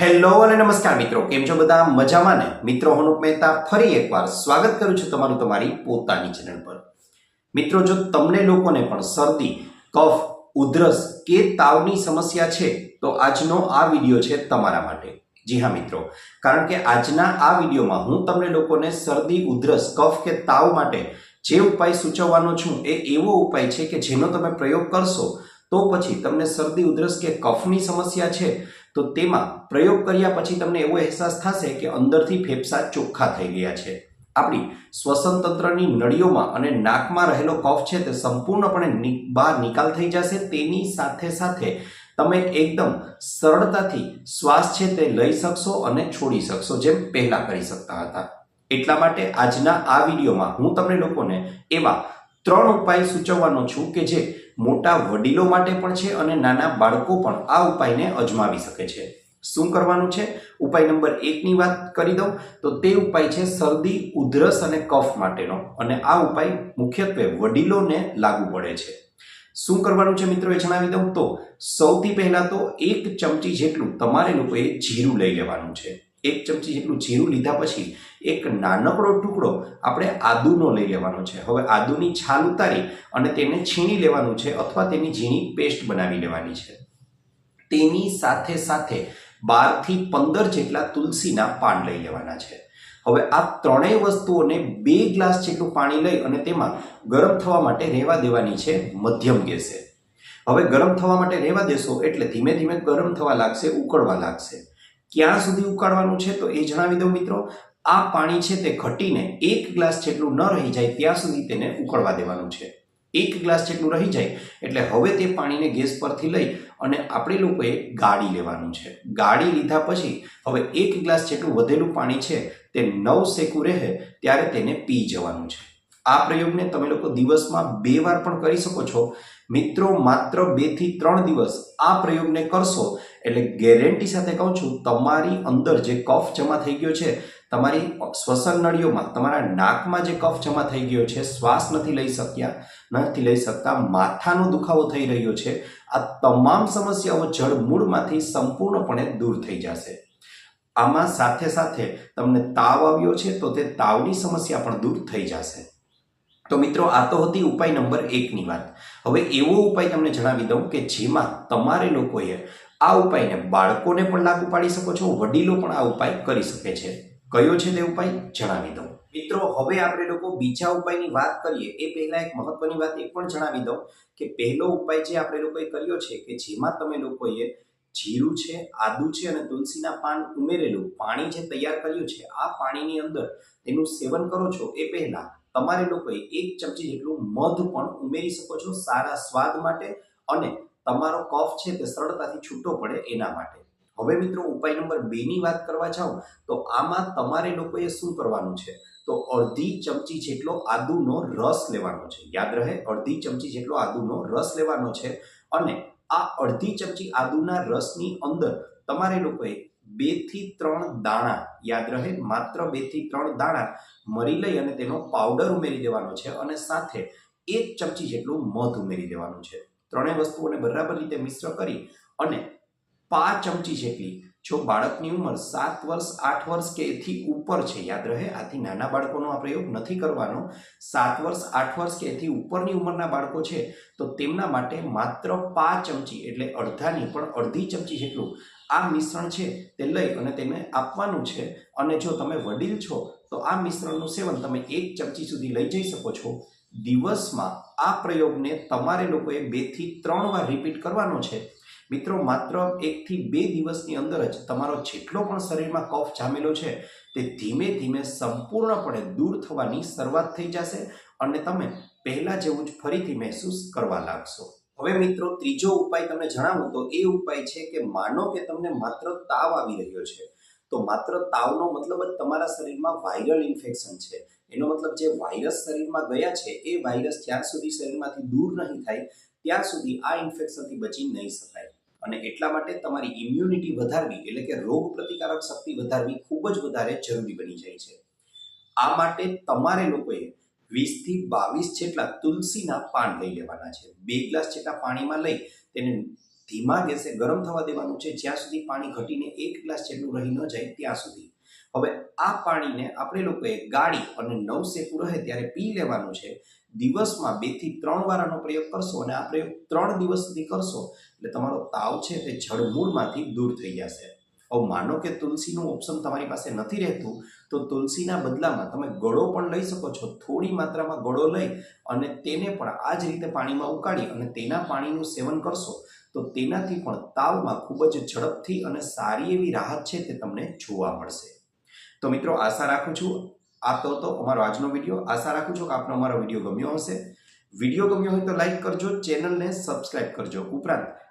Hello અને નમસ્કાર મિત્રો, કેમ છો બધા? મજામાં ને? મિત્રો, હું મહેતા ફરી એકવાર સ્વાગત કરું છું તમારું તમારી પોતાની ચેનલ પર. મિત્રો, જો તમને લોકોને પણ શરદી, કફ, ઉધરસ કે તાવની સમસ્યા છે, તો આજનો આ વીડિયો છે તમારા માટે. જી હા મિત્રો, કારણ કે આજના આ વિડીયોમાં હું તમને લોકોને શરદી, ઉધરસ, કફ કે તાવ માટે જે ઉપાય સૂચવવાનો છું, એ એવો ઉપાય છે કે જેનો તમે પ્રયોગ કરશો તો પછી તમને શરદી, ઉધરસ કે કફની સમસ્યા છે, તો તેમાં પ્રયોગ કર્યા પછી તમને એવો અહેસાસ થશે કે અંદરથી ફેફસા ચોખ્ખા થઈ ગયા છે. આપણી શ્વસન તંત્રની નળીઓમાં અને નાકમાં રહેલો કફ છે તે સંપૂર્ણપણે બહાર નિકાલ થઈ જશે. તેની સાથે સાથે તમે એકદમ સરળતાથી શ્વાસ છે તે લઈ શકશો અને છોડી શકશો, જેમ પહેલા કરી શકતા હતા. એટલા માટે આજના આ વિડીયોમાં હું તમને લોકોને એવા ત્રણ ઉપાય સૂચવવાનો છું કે જે મોટા વડીલો માટે પણ છે અને નાના બાળકો પણ આ ઉપાયને અજમાવી શકે છે. શું કરવાનું છે? ઉપાય નંબર એકની વાત કરી દઉં. તો તે ઉપાય છે શરદી, ઉધરસ અને કફ માટેનો. અને આ ઉપાય મુખ્યત્વે વડીલોને લાગુ પડે છે. શું કરવાનું છે મિત્રો એ જણાવી દઉં? તો સૌથી પહેલાં તો એક ચમચી જેટલું તમારે લોકોએ જીરું લઈ લેવાનું છે. એક ચમચી જેટલું જીરું લીધા પછી એક નાનકડો ટુકડો આપણે આદુનો લઈ લેવાનો છે. હવે આદુની છાલ ઉતારી અને તેને છીણી લેવાનું છે અથવા તેની ઝીણી પેસ્ટ બનાવી લેવાની છે. તેની સાથે સાથે બારથી પંદર જેટલા તુલસીના પાન લઈ લેવાના છે. હવે આ ત્રણેય વસ્તુઓને બે ગ્લાસ જેટલું પાણી લઈ અને તેમાં ગરમ થવા માટે રહેવા દેવાની છે મધ્યમ ગેસે. હવે ગરમ થવા માટે રહેવા દેશો એટલે ધીમે ધીમે ગરમ થવા લાગશે, ઉકળવા લાગશે. ક્યાં સુધી ઉકાળવાનું છે તો એ જણાવી દઉં મિત્રો. આ પાણી છે તે ઘટીને એક ગ્લાસ જેટલું ન રહી જાય ત્યાં સુધી તેને ઉકળવા દેવાનું છે. એક ગ્લાસ જેટલું રહી જાય એટલે હવે તે પાણીને ગેસ પરથી લઈ અને આપણે લોકોએ ગાળી લેવાનું છે. ગાળી લીધા પછી હવે એક ગ્લાસ જેટલું વધેલું પાણી છે તે નવ સેકું રહે ત્યારે તેને પી જવાનું છે. આ પ્રયોગને તમે લોકો દિવસમાં બે વાર પણ કરી શકો છો. મિત્રો, માત્ર બેથી ત્રણ દિવસ આ પ્રયોગને કરશો એટલે ગેરંટી સાથે કહું છું, તમારી અંદર જે કફ જમા થઈ ગયો છે, તમારી શ્વસન નળીઓમાં, તમારા નાકમાં જે કફ જમા થઈ ગયો છે, શ્વાસ નથી લઈ શક્યા, નથી લઈ શકતા, માથાનો દુખાવો થઈ રહ્યો છે, આ તમામ સમસ્યાઓ જળમૂળમાંથી સંપૂર્ણપણે દૂર થઈ જશે. આમાં સાથે સાથે તમને તાવ આવ્યો છે, તો તે તાવની સમસ્યા પણ દૂર થઈ જશે. તો મિત્રો, આ તો હતી ઉપાય નંબર એકની વાત. હવે એવો ઉપાય તમને જણાવી દઉં કે જેમાં તમારે લોકોએ આ ઉપાયને બાળકોને પણ લાગુ પાડી શકો છો, વડીલો પણ આ ઉપાય કરી શકે છે. કયો છે તે ઉપાય? જણાવી દઉં. મિત્રો, હવે આપણે લોકો બીજા ઉપાયની વાત કરીએ. એ પહેલાં એક મહત્વની વાત એ પણ જણાવી દઉં કે પહેલો ઉપાય જે આપણે લોકોએ કર્યો છે કે જેમાં તમે લોકોએ જીરું છે, આદુ છે અને તુલસીના પાન ઉમેરેલું, પાણી જે તૈયાર કર્યું છે, આ પાણીની અંદર તેનું સેવન કરો છો એ પહેલા તમારે લોકોએ એક ચમચી જેટલું મધ પણ ઉમેરી શકો છો સારા સ્વાદ માટે અને તમારો કફ છે તે સરળતાથી છૂટો પડે એના માટે. હવે મિત્રો ઉપાય નંબર બે ની વાત કરવા જાઓ તો આમાં તમારે લોકોએ શું કરવાનું છે? તો અડધી ચમચી જેટલો આદુનો રસ લેવાનો છે. યાદ રહે, અડધી ચમચી જેટલો આદુનો રસ લેવાનો છે અને આ અડધી ચમચી આદુના રસની અંદર તમારે લોકોએ બેથી ત્રણ દાણા, યાદ રહે? માત્ર બેથી ત્રણ દાણા મરી લઈ અને તેનો પાવડર ઉમેરી દેવાનો છે અને સાથે એક ચમચી જેટલું મધ ઉમેરી દેવાનું છે. ત્રણેય વસ્તુઓને બરાબર રીતે મિશ્ર કરી અને પાંચ ચમચી જેટલી, જો બાળકની ઉંમર સાત વર્ષ, આઠ વર્ષ કે એથી ઉપર છે, યાદ રહે? આથી નાના બાળકોનો આ પ્રયોગ નથી કરવાનો. સાત વર્ષ, આઠ વર્ષ કે એથી ઉપરની ઉંમરના બાળકો છે, તો તેમના માટે માત્ર પાંચ ચમચી એટલે અડધાની, પણ અડધી ચમચી જેટલું આ મિશ્રણ છે તે લઈ અને તેને આપવાનું છે. અને જો તમે વડીલ છો, તો આ મિશ્રણનું સેવન તમે એક ચમચી સુધી લઈ જઈ શકો છો. દિવસમાં આ પ્રયોગને તમારે લોકોએ બેથી ત્રણ વાર રિપીટ કરવાનો છે. મિત્રો, માત્ર એકથી બે દિવસની અંદર જ તમારો જેટલો પણ શરીરમાં કફ જામેલો છે, તે ધીમે ધીમે સંપૂર્ણપણે દૂર થવાની શરૂઆત થઈ જશે અને તમે પહેલાં જેવું જ ફરીથી મહેસૂસ કરવા લાગશો. હવે મિત્રો, ત્રીજો ઉપાય તમને જણાવું તો એ ઉપાય છે કે માનો કે તમને માત્ર તાવ આવી રહ્યો છે, તો માત્ર તાવનો મતલબ જ તમારા શરીરમાં વાયરલ ઇન્ફેક્શન છે. એનો મતલબ જે વાયરસ શરીરમાં ગયા છે, એ વાયરસ જ્યાં સુધી શરીરમાંથી દૂર નહીં થાય, ત્યાં સુધી આ ઇન્ફેક્શનથી બચી નહીં શકાય. અને એટલા માટે તમારી ઇમ્યુનિટી વધારવી, એટલે કે રોગ પ્રતિકારક શક્તિ વધારવી ખૂબ જ વધારે જરૂરી બની જાય છે. આ માટે તમારે લોકોએ વીસથી બાવીસ જેટલા તુલસીના પાન લઈ લેવાના છે. બે ગ્લાસ જેટલા પાણીમાં લઈ તેને ધીમા ગેસે ગરમ થવા દેવાનું છે. જ્યાં સુધી પાણી ઘટીને એક ગ્લાસ જેટલું રહી ન જાય ત્યાં સુધી. હવે આ પાણીને આપણે લોકોએ ગાળી અને નવ શેકું રહે ત્યારે પી લેવાનું છે. દિવસમાં બેથી ત્રણ વાર આનો પ્રયોગ કરશો અને આ પ્રયોગ ત્રણ દિવસ સુધી કરશો એટલે તમારો તાવ છે તે જળમૂળમાંથી દૂર થઈ જશે. હવે માનો કે તુલસીનું ઓપ્શન તમારી પાસે નથી રહેતું, તો તુલસીના બદલામાં તમે ગળો પણ લઈ શકો છો, થોડી માત્રામાં ગળો લઈ અને તેને પણ આ જ રીતે પાણીમાં ઉકાળી અને તેના પાણીનું સેવન કરશો, તો તેનાથી પણ તાવમાં ખૂબ જ ઝડપથી અને સારી એવી રાહત છે તે તમને જોવા મળશે. તો મિત્રો, આશા રાખું છું આ તો અમારો આજનો વીડિયો. આશા રાખું છું કે આપનો અમારો વીડિયો ગમ્યો હશે. વીડિયો ગમ્યો હોય તો લાઈક કરજો, ચેનલને સબસ્ક્રાઇબ કરજો. ઉપરાંત